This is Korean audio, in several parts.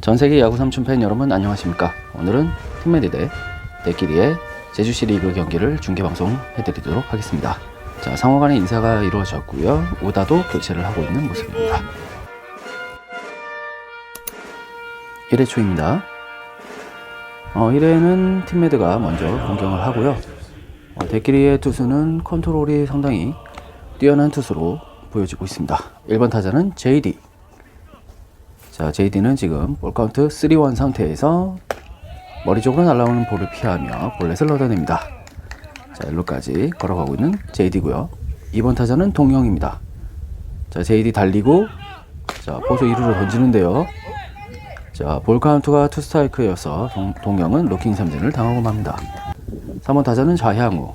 전 세계 야구 삼촌 팬 여러분 안녕하십니까? 오늘은 팀메디 대 대끼리의 제주시 리그 경기를 중계 방송 해드리도록 하겠습니다. 자 상호간의 인사가 이루어졌고요. 오다도 교체를 하고 있는 모습입니다. 1회 초입니다. 어, 1회는 팀메드가 먼저 공격을 하고요. 어, 대끼리의 투수는 컨트롤이 상당히 뛰어난 투수로 보여지고 있습니다. 1번 타자는 JD. 자, JD는 지금 볼 카운트 3-1 상태에서 머리 쪽으로 날아오는 볼을 피하며 볼넷을 얻어냅니다. 자, 일루까지 걸어가고 있는 JD고요. 2번 타자는 동영입니다. 자, JD 달리고 자, 포수 2루로 던지는데요. 자, 볼 카운트가 투 스트라이크여서 동, 동영은 로킹 삼진을 당하고 맙니다. 3번 타자는 좌향우.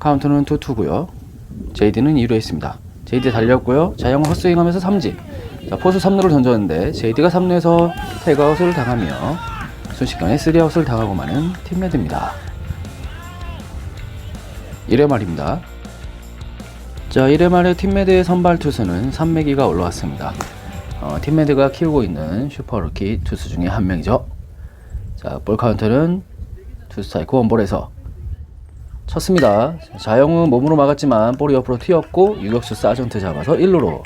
카운트는 투투고요. JD는 2루에 있습니다. JD 달렸고요. 좌향우 헛스윙하면서 삼진. 자, 포수 3루를 던졌는데 JD가 3루에서 태그아웃을 당하며 순식간에 3아웃을 당하고 마는 팀메드입니다. 1회 말입니다. 자, 1회 말에 팀메드의 선발 투수는 삼매기가 올라왔습니다. 어, 팀메드가 키우고 있는 슈퍼루키 투수 중에 한 명이죠. 자, 볼 카운트는 투 스트라이크 원볼에서 쳤습니다. 자영우 몸으로 막았지만 볼이 옆으로 튀었고 유격수 사전트 잡아서 1루로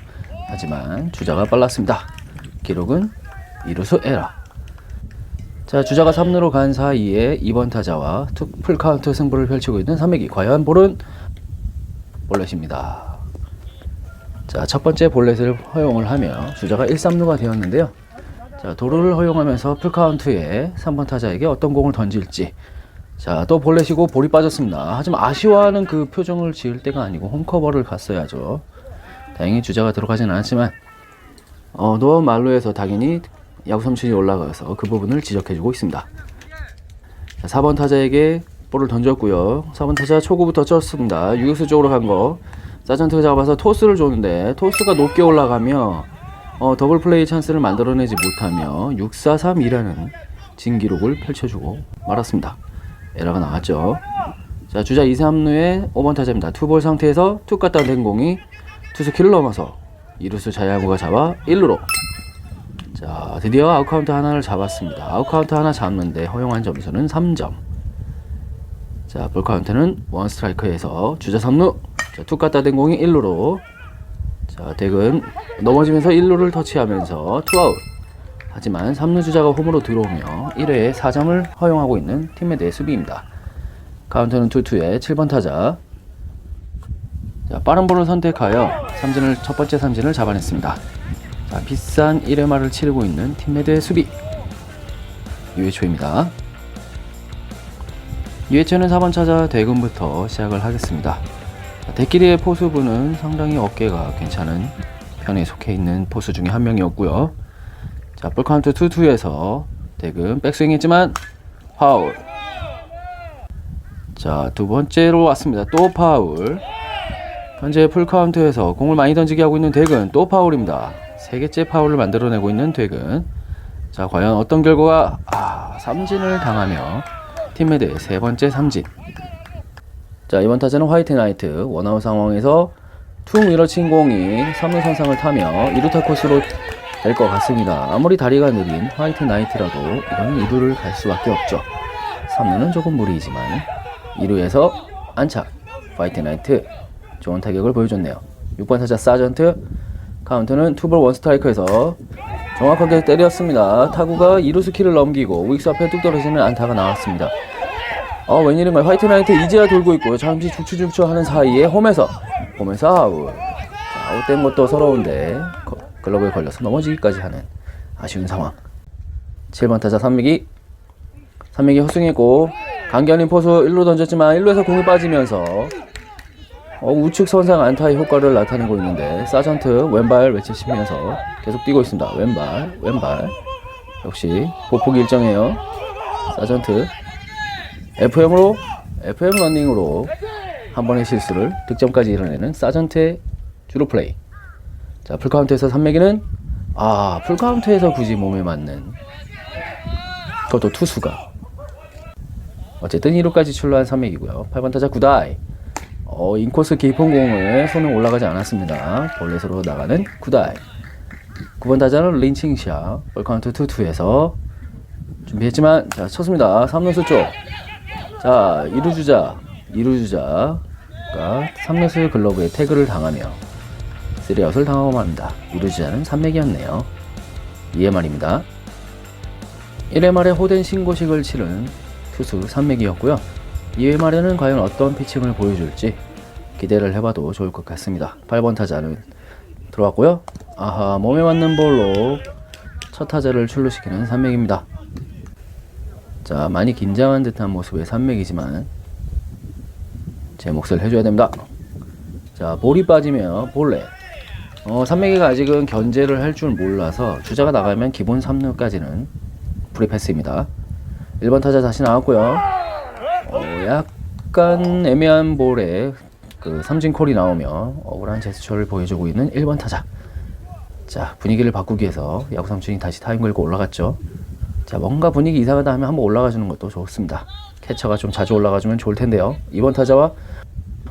하지만 주자가 빨랐습니다. 기록은 이루수 에라. 자 주자가 3루로 간 사이에 2번 타자와 투 풀카운트 승부를 펼치고 있는 삼매기 과연 볼은 볼넷입니다. 자 첫 번째 볼넷을 허용을 하며 주자가 1, 3루가 되었는데요. 자 도루를 허용하면서 풀카운트에 3번 타자에게 어떤 공을 던질지 자, 또 볼넷이고 볼이 빠졌습니다. 하지만 아쉬워하는 그 표정을 지을 때가 아니고 홈커버를 갔어야죠. 다행히 주자가 들어가진 않았지만 어, 노아 말로에서 당연히 야구 삼촌이 올라가서 그 부분을 지적해주고 있습니다. 자, 4번 타자에게 볼을 던졌고요. 4번 타자 초구부터 쳤습니다. 유격수 쪽으로 간 거. 사전트가 잡아서 토스를 줬는데 토스가 높게 올라가며 어, 더블 플레이 찬스를 만들어내지 못하며 6-4-3이라는 진기록을 펼쳐주고 말았습니다. 에러가 나왔죠. 자, 주자 2, 3루에 5번 타자입니다. 투볼 상태에서 툭 갖다 댄 공이 투수 키를 넘어서 이루수 자야구가 잡아 1루로. 자, 드디어 아웃카운트 하나를 잡았습니다. 아웃카운트 하나 잡는데 허용한 점수는 3점. 자, 볼카운트는 원 스트라이크에서 주자 3루. 자, 툭 갖다 댄 공이 1루로. 자, 덱은 넘어지면서 1루를 터치하면서 투아웃. 하지만 3루 주자가 홈으로 들어오며 1회에 4점을 허용하고 있는 팀메드의 수비입니다. 카운트는 투투의 7번 타자. 자, 빠른 볼을 선택하여 삼진을 첫 번째 삼진을 잡아냈습니다. 자, 비싼 1회 말을 치르고 있는 팀메드의 수비. 2회 초입니다. 2회 초는 4번 타자 대금부터 시작을 하겠습니다. 자, 대끼리의 포수분은 상당히 어깨가 괜찮은 편에 속해 있는 포수 중에 한 명이었고요. 자, 볼카운트 2-2에서 대금 백스윙 했지만 파울. 자, 두 번째로 왔습니다. 또 파울. 현재 풀카운트에서 공을 많이 던지게 하고 있는 덱은 또 파울입니다. 세 개째 파울을 만들어내고 있는 덱은 자, 과연 어떤 결과가 아, 삼진을 당하며 팀메드의 세 번째 삼진. 자, 이번 타자는 화이트 나이트 원아웃 상황에서 툭 밀어친 공이 3루 선상을 타며 2루타 코스로 될 것 같습니다. 아무리 다리가 느린 화이트 나이트라도 이건 2루를 갈 수밖에 없죠. 3루는 조금 무리이지만 2루에서 안착 화이트 나이트 좋은 타격을 보여줬네요. 6번 타자 사전트 카운트는 투볼 원 스트라이크에서 정확하게 때렸습니다. 타구가 2루수 키를 넘기고 우익수 앞에 뚝 떨어지는 안타가 나왔습니다. 어 웬일인가요? 화이트 나이트 이제야 돌고 있고 잠시 죽추죽추 하는 사이에 홈에서 홈에서 아웃 자, 아웃된 것도 서러운데 거- 글러브에 걸려서 넘어지기까지 하는 아쉬운 상황 7번 타자 삼미기 삼미기 헛스윙했고 강견인 포수 1루 던졌지만 1루에서 공이 빠지면서 어, 우측 선상 안타의 효과를 나타내고 있는데 사전트 왼발 외치시면서 계속 뛰고 있습니다 왼발 왼발 역시 보폭 일정해요 사전트 FM으로 FM 러닝으로 한 번의 실수를 득점까지 이뤄내는 사전트의 주로 플레이. 자, 풀카운트에서 삼매기는 아, 풀카운트에서 굳이 몸에 맞는 그것도 투수가 어쨌든 2루까지 출루한 삼매기고요. 8번 타자 구다이. 어, 인코스 깊은 공을 손은 올라가지 않았습니다. 볼넷으로 나가는 구다이. 9번 타자는 린칭샤 볼카운트 투투에서 준비했지만 자 쳤습니다. 3루수 쪽 자 2루 주자 2루 주자가 3루수 글러브에 태그를 당하며 3아웃을 당하고 맙니다. 2루 주자는 3맥이었네요. 2회 말입니다. 1회 말에 호된 신고식을 치른 투수 3맥이었고요 2회 말에는 과연 어떤 피칭을 보여줄지 기대를 해봐도 좋을 것 같습니다. 8번 타자는 들어왔고요. 아하 몸에 맞는 볼로 첫 타자를 출루시키는 산맥입니다. 자 많이 긴장한 듯한 모습의 산맥이지만 제 몫을 해줘야 됩니다. 자 볼이 빠지면 볼레 어, 산맥이가 아직은 견제를 할 줄 몰라서 주자가 나가면 기본 3루까지는 프리패스입니다. 1번 타자 다시 나왔고요. 어, 약간 애매한 볼에 그 삼진콜이 나오며 억울한 제스처를 보여주고 있는 1번 타자. 자 분위기를 바꾸기 위해서 야구 삼촌이 다시 타임 걸고 올라갔죠. 자 뭔가 분위기 이상하다 하면 한번 올라가 주는 것도 좋습니다. 캐쳐가 좀 자주 올라가 주면 좋을 텐데요. 이번 타자와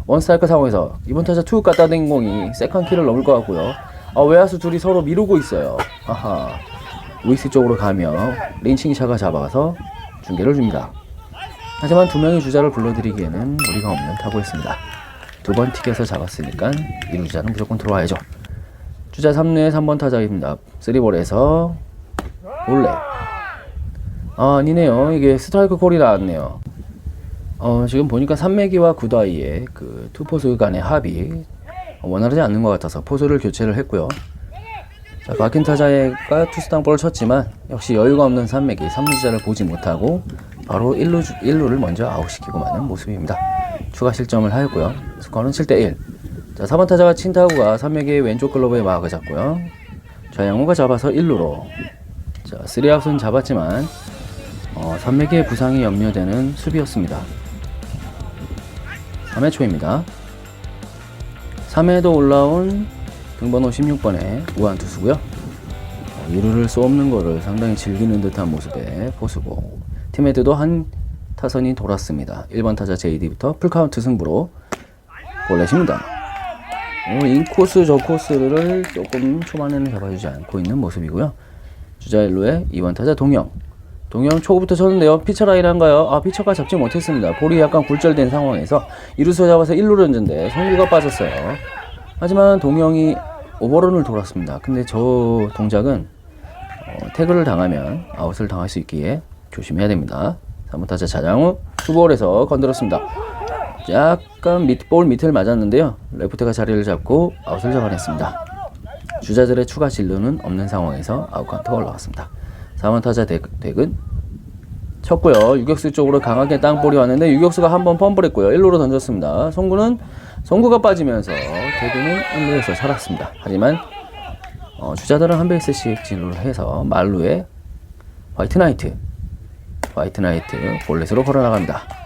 원스트라이크 상황에서 이번 타자 투 갖다 댄 공이 세컨 키를 넘을 것 같고요. 아, 외야수 둘이 서로 미루고 있어요. 아하. 우익수 쪽으로 가며 린칭 샤가 잡아서 중계를 줍니다 하지만 두 명의 주자를 불러들이기에는 무리가 없는 타구였습니다. 두 번 튀겨서 잡았으니까 이루 주자는 무조건 들어와야죠. 주자 3루의 3번 타자입니다. 3볼에서 몰래. 아 아니네요. 이게 스트라이크 콜이 나왔네요. 어 지금 보니까 삼매기와 구다이의 그 투포수 간의 합이 원활하지 않는 것 같아서 포수를 교체를 했고요. 자 박힌 타자가 투스당 볼을 쳤지만 역시 여유가 없는 삼매기 3루주자를 보지 못하고 바로 1루, 1루를 먼저 아웃시키고 마는 모습입니다. 추가 실점을 하였고요. 스코어는 7대1 자 4번 타자가 친타구가 삼매기의 왼쪽 글러브에 마크를 잡고요. 좌양호가 잡아서 1루로. 자 3아웃은 잡았지만 어, 삼매기의 부상이 염려되는 수비였습니다. 3회 초입니다. 3회도 올라온 등번호 16번의 우한 투수고요. 어, 이루를 쏘없는 거를 상당히 즐기는 듯한 모습의 포수고 팀헤드도 한 타선이 돌았습니다. 1번 타자 JD부터 풀카운트 승부로 볼넷입니다. 어, 인코스 저 코스를 조금 초반에는 잡아주지 않고 있는 모습이고요. 주자 1루에 2번 타자 동영. 동영 초구부터 쳤는데요. 피처 라인한가요? 아 피처가 잡지 못했습니다. 볼이 약간 굴절된 상황에서 이루수 잡아서 1루 던졌는데 송구가 빠졌어요. 하지만 동영이 오버런을 돌았습니다. 근데 저 동작은 어, 태그를 당하면 아웃을 당할 수 있기에 조심해야 됩니다. 3번 타자 자장우 투볼에서 건드렸습니다. 약간 밑, 볼 밑을 맞았는데요. 레프트가 자리를 잡고 아웃을 잡아냈습니다. 주자들의 추가 진루는 없는 상황에서 아웃 카운트가 올라왔습니다. 4번 타자 덱, 덱은 쳤고요. 유격수 쪽으로 강하게 땅볼이 왔는데 유격수가 한 번 펌블했고요. 1루로 던졌습니다. 송구는 송구가 빠지면서 덱은 1루에서 살았습니다. 하지만 어, 주자들은 한 베이스씩 진루를 해서 말루에 화이트 나이트 화이트 나이트 볼넷으로 걸어나갑니다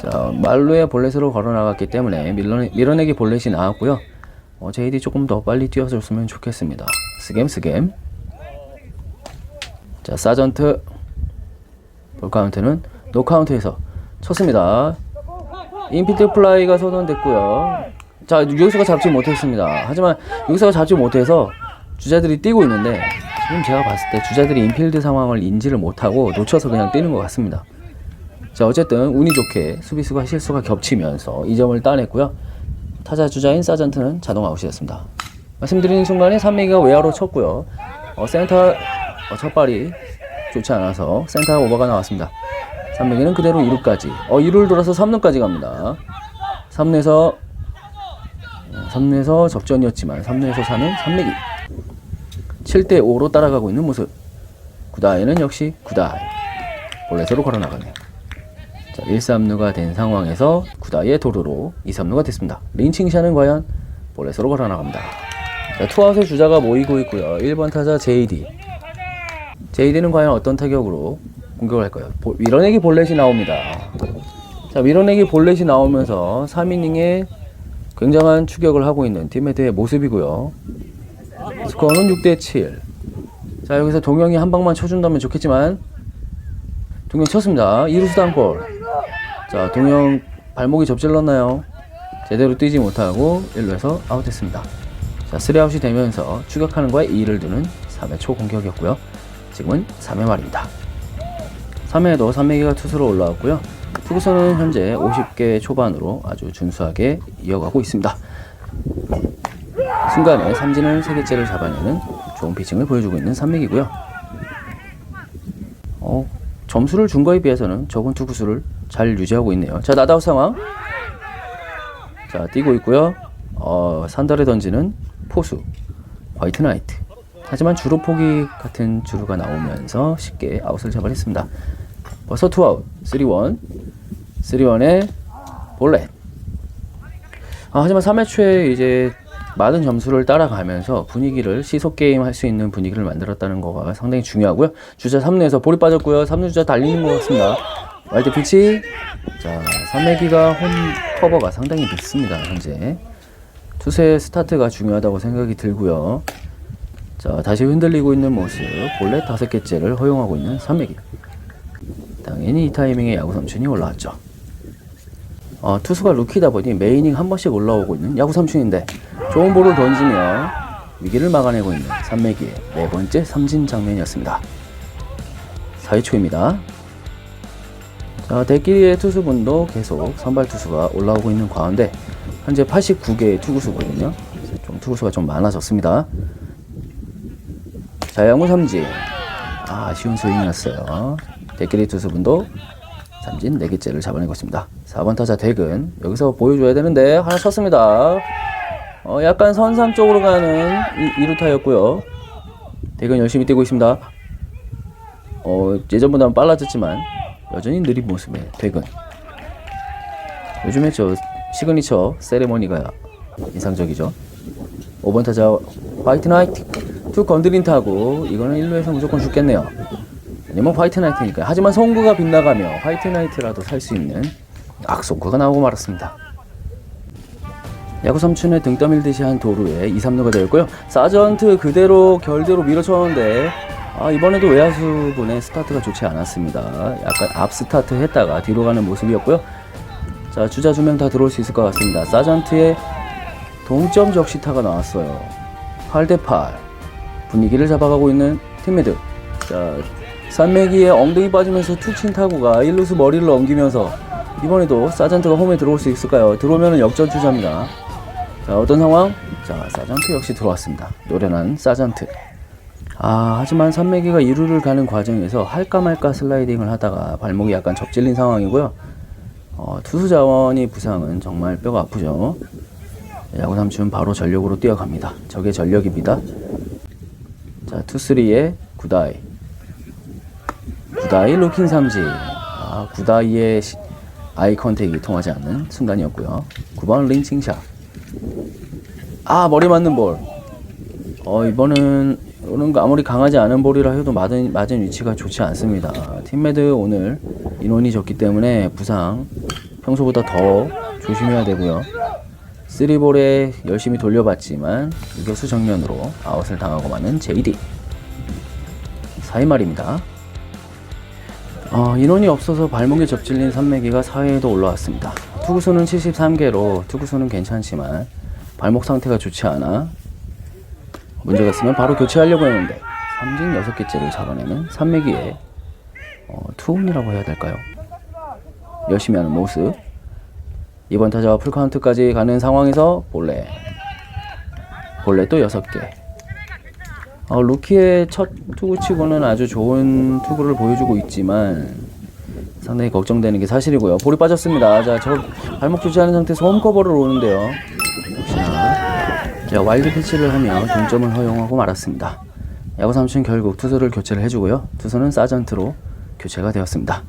자, 말루에 볼넷으로 걸어나갔기 때문에 밀어내, 밀어내기 볼넷이 나왔고요. 어, 제이디 조금 더 빨리 뛰어줬으면 좋겠습니다. 스겜 스겜. 자, 사전트 볼 카운트는 노 카운트에서 쳤습니다. 인피트 플라이가 선언됐고요. 자, 유격수가 잡지 못했습니다. 하지만 유격수가 잡지 못해서 주자들이 뛰고 있는데 지금 제가 봤을 때 주자들이 인필드 상황을 인지를 못하고 놓쳐서 그냥 뛰는 것 같습니다. 자 어쨌든 운이 좋게 수비수가 실수가 겹치면서 이 점을 따냈고요. 타자 주자인 사전트는 자동 아웃이었습니다. 말씀드리는 순간에 삼미가 외야로 쳤고요. 어, 센터 어, 첫 발이 좋지 않아서 센터 오버가 나왔습니다. 삼미기는 그대로 2루까지 어 2루를 돌아서 3루까지 갑니다. 3루에서 3루에서 접전이었지만 3루에서 사는 삼미기 7대 5로 따라가고 있는 모습. 구다이는 역시 구다이 볼넷으로 걸어 나가네요. 자, 1, 3루가 된 상황에서 구다이의 도루로 2, 3루가 됐습니다. 린칭샤는 과연 볼넷으로 걸어 나갑니다. 자, 투아웃의 주자가 모이고 있고요. 1번 타자 JD. JD는 과연 어떤 타격으로 공격을 할까요? 볼- 밀어내기 볼넷이 나옵니다. 자, 밀어내기 볼넷이 나오면서 3이닝에 굉장한 추격을 하고 있는 팀헤드의 모습이고요. 스코어는 6대 7. 자, 여기서 동영이 한 방만 쳐준다면 좋겠지만 동영 쳤습니다. 2루수 땅볼. 자, 동영 발목이 접질렀나요? 제대로 뛰지 못하고 1루에서 아웃됐습니다. 자, 3아웃이 되면서 추격하는 거에 2를 두는 3회 초 공격이었고요. 지금은 3회 말입니다. 3회에도 3매기가 투수로 올라왔고요. 투구수는 현재 50개 초반으로 아주 준수하게 이어가고 있습니다. 순간에 삼진을 3개째를 잡아내는 좋은 피칭을 보여주고 있는 삼맥이고요. 어, 점수를 준 거에 비해서는 적은 투구수를 잘 유지하고 있네요. 자, 나다우 상황. 자, 뛰고 있고요. 어, 산달에 던지는 포수, 화이트 나이트. 하지만 주로 포기 같은 주루가 나오면서 쉽게 아웃을 잡아냈습니다. 벌써 투아웃, 3원. 3원에 볼렛. 아, 하지만 3회 초에 이제 많은 점수를 따라가면서 분위기를 시속 게임 할 수 있는 분위기를 만들었다는 거가 상당히 중요하고요. 주자 3루에서 볼이 빠졌고요. 3루 주자 달리는 것 같습니다. 와이드 피치. 자, 3회기가 홈 커버가 상당히 늦습니다. 현재. 투수의 스타트가 중요하다고 생각이 들고요. 자, 다시 흔들리고 있는 모습. 볼넷 다섯 개째를 허용하고 있는 3회기. 당연히 이 타이밍에 야구 삼촌이 올라왔죠. 어, 투수가 루키다 보니 메이닝 한 번씩 올라오고 있는 야구 삼촌인데 좋은 볼을 던지며 위기를 막아내고 있는 삼매기의 네 번째 삼진 장면이었습니다. 4회 초입니다. 자, 대끼리의 투수분도 계속 선발 투수가 올라오고 있는 가운데 현재 89개의 투구수거든요. 좀 투구수가 좀 많아졌습니다. 자, 양구 삼진. 아, 아쉬운 스윙이었어요. 대끼리 투수분도 삼진 4개째를 잡아내고 있습니다. 4번 타자 대근. 여기서 보여줘야 되는데, 하나 쳤습니다. 어, 약간 선상 쪽으로 가는 이, 2루타였고요. 대근 열심히 뛰고 있습니다. 어, 예전보다는 빨라졌지만, 여전히 느린 모습의 대근. 요즘에 저 시그니처 세레머니가 인상적이죠. 5번 타자 화이트 나이트. 투 건드린 타고, 이거는 1루에서 무조건 죽겠네요. 아니면 화이트 나이트니까. 하지만 송구가 빗나가며 화이트 나이트라도 살 수 있는 악송구가 나오고 말았습니다. 야구 삼촌의 등 떠밀듯이 한 도루에 2, 3루가 되었고요. 사전트 그대로 결대로 밀어쳤는데 아, 이번에도 외야수분의 스타트가 좋지 않았습니다. 약간 앞 스타트 했다가 뒤로 가는 모습이었고요. 자, 주자 두 명 다 들어올 수 있을 것 같습니다. 사전트의 동점 적시타가 나왔어요. 8대 8. 분위기를 잡아가고 있는 팀메드. 자, 산매기에 엉덩이 빠지면서 툭 친 타구가 1루수 머리를 엉기면서 이번에도 사전트가 홈에 들어올 수 있을까요? 들어오면 역전 주자입니다. 자, 어떤 상황? 자, 사전트 역시 들어왔습니다. 노련한 사전트. 아, 하지만 산매기가 2루를 가는 과정에서 할까 말까 슬라이딩을 하다가 발목이 약간 접질린 상황이고요. 어, 투수 자원이 부상은 정말 뼈가 아프죠. 야구 삼촌 바로 전력으로 뛰어갑니다. 저게 전력입니다. 자, 투쓰리의 구다이. 구다이 루킹 삼진. 아, 구다이의 시- 아이 컨택이 통하지 않는 순간이었고요. 9번 린칭샷. 아, 머리 맞는 볼. 어, 이번은 오는 거 아무리 강하지 않은 볼이라 해도 맞은, 맞은 위치가 좋지 않습니다. 팀메드 오늘 인원이 적기 때문에 부상 평소보다 더 조심해야 되고요. 쓰리볼에 열심히 돌려봤지만 유격수 정면으로 아웃을 당하고 마는 JD. 4회 말입니다. 어, 인원이 없어서 발목에 접질린 산매기가 4회에도 올라왔습니다. 투구수는 73개로 투구수는 괜찮지만 발목 상태가 좋지 않아 문제가 있으면 바로 교체하려고 했는데 삼진 6개째를 잡아내는 산매기의 어, 투혼이라고 해야 될까요? 열심히 하는 모습 이번 타자와 풀카운트까지 가는 상황에서 볼레 볼레 또 6개 어, 루키의 첫 투구치고는 아주 좋은 투구를 보여주고 있지만 상당히 걱정되는 게 사실이고요. 볼이 빠졌습니다. 자, 저 발목 조치하는 상태에서 홈커버를 오는데요. 역시나 자, 와일드 피치를 하며 동점을 허용하고 말았습니다. 야구 삼촌 결국 투수를 교체를 해주고요. 투수는 사전트로 교체가 되었습니다.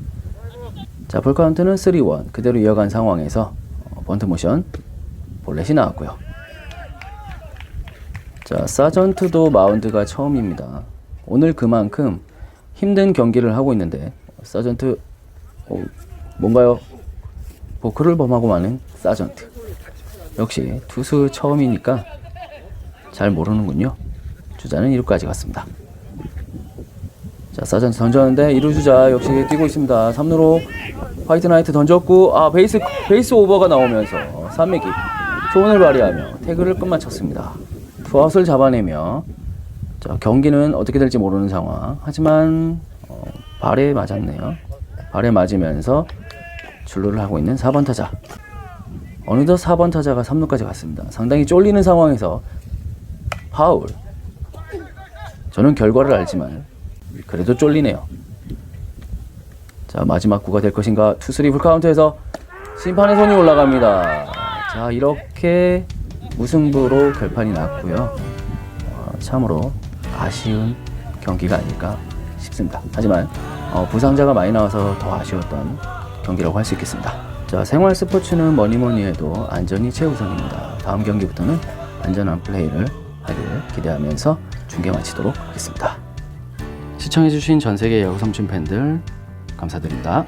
자, 볼 카운트는 3-1 그대로 이어간 상황에서 어, 번트 모션 볼넷이 나왔고요. 자, 사전트도 마운드가 처음입니다. 오늘 그만큼 힘든 경기를 하고 있는데 사전트 어, 뭔가요? 보크를 범하고 마는 사전트. 역시 투수 처음이니까 잘 모르는군요. 주자는 2루까지 갔습니다. 자, 사전트 던졌는데 2루 주자 역시 뛰고 있습니다. 3루로 화이트 나이트 던졌고 아 베이스 베이스 오버가 나오면서 삼매기 소원을 발휘하며 태그를 끝마쳤습니다. 투아웃을 잡아내며 자, 경기는 어떻게 될지 모르는 상황. 하지만 어, 발에 맞았네요. 발에 맞으면서 출루를 하고 있는 4번 타자. 어느덧 4번 타자가 3루까지 갔습니다. 상당히 쫄리는 상황에서 파울. 저는 결과를 알지만 그래도 쫄리네요. 자 마지막 구가 될 것인가 투쓰리 풀카운트에서 심판의 손이 올라갑니다. 자 이렇게 무승부로 결판이 났고요. 어, 참으로 아쉬운 경기가 아닐까 싶습니다. 하지만 어, 부상자가 많이 나와서 더 아쉬웠던 경기라고 할 수 있겠습니다. 자 생활 스포츠는 뭐니 뭐니 해도 안전이 최우선입니다. 다음 경기부터는 안전한 플레이를 하길 기대하면서 중계 마치도록 하겠습니다. 시청해주신 전 세계 야구 삼촌 팬들 감사드립니다.